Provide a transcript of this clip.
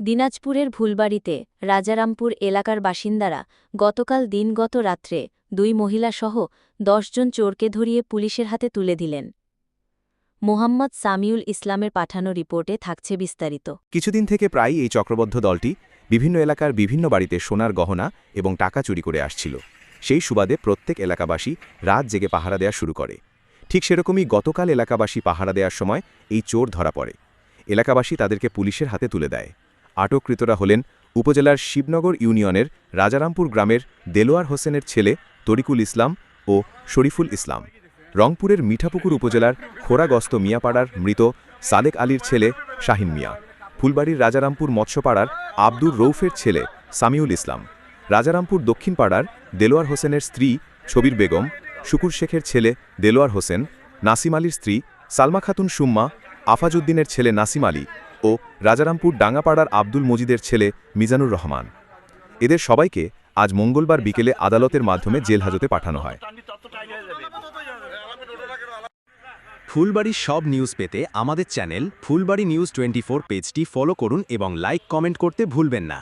দিনাজপুরের ভুলবাড়িতে রাজারামপুর এলাকার বাসিন্দারা গতকাল দিনগত রাত্রে দুই মহিলাসহ দশজন চোরকে ধরিয়ে পুলিশের হাতে তুলে দিলেন। মোহাম্মদ সামিউল ইসলামের পাঠানো রিপোর্টে থাকছে বিস্তারিত। কিছুদিন থেকে প্রায়ই এই চক্রবদ্ধ দলটি বিভিন্ন এলাকার বিভিন্ন বাড়িতে সোনার গহনা এবং টাকা চুরি করে আসছিল। সেই সুবাদে প্রত্যেক এলাকাবাসী রাত জেগে পাহারা দেওয়া শুরু করে। ঠিক সেরকমই গতকাল এলাকাবাসী পাহারা দেওয়ার সময় এই চোর ধরা পড়ে। এলাকাবাসী তাদেরকে পুলিশের হাতে তুলে দেয়। আটককৃতরা হলেন উপজেলার শিবনগর ইউনিয়নের রাজারামপুর গ্রামের দেলোয়ার হোসেনের ছেলে তরিকুল ইসলাম ও শরীফুল ইসলাম। রংপুরের মিঠাপুকুর উপজেলার খোরাগস্ত মিয়াপাড়ার মৃত সালেক আলীর ছেলে শাহিন মিয়া। ফুলবাড়ির রাজারামপুর মৎস্যপাড়ার আব্দুর রৌফের ছেলে সামিউল ইসলাম। রাজারামপুর দক্ষিণ পাড়ার দেলোয়ার হোসেনের স্ত্রী ছবির বেগম, শুকুর শেখের ছেলে দেলোয়ার হোসেন, নাসিম আলীর স্ত্রী সালমা খাতুন সুম্মা, আফাজউদ্দিনের ছেলে নাসিম আলী ও রাজারামপুর ডাঙ্গাপাড়ার আব্দুল মজিদের ছেলে মিজানুর রহমান। এদের সবাইকে আজ মঙ্গলবার বিকেলে আদালতের মাধ্যমে জেল হাজতে পাঠানো হয়। ফুলবাড়ির সব নিউজ পেতে আমাদের চ্যানেল ফুলবাড়ি নিউজ টোয়েন্টি পেজটি ফলো করুন এবং লাইক, কমেন্ট করতে ভুলবেন না।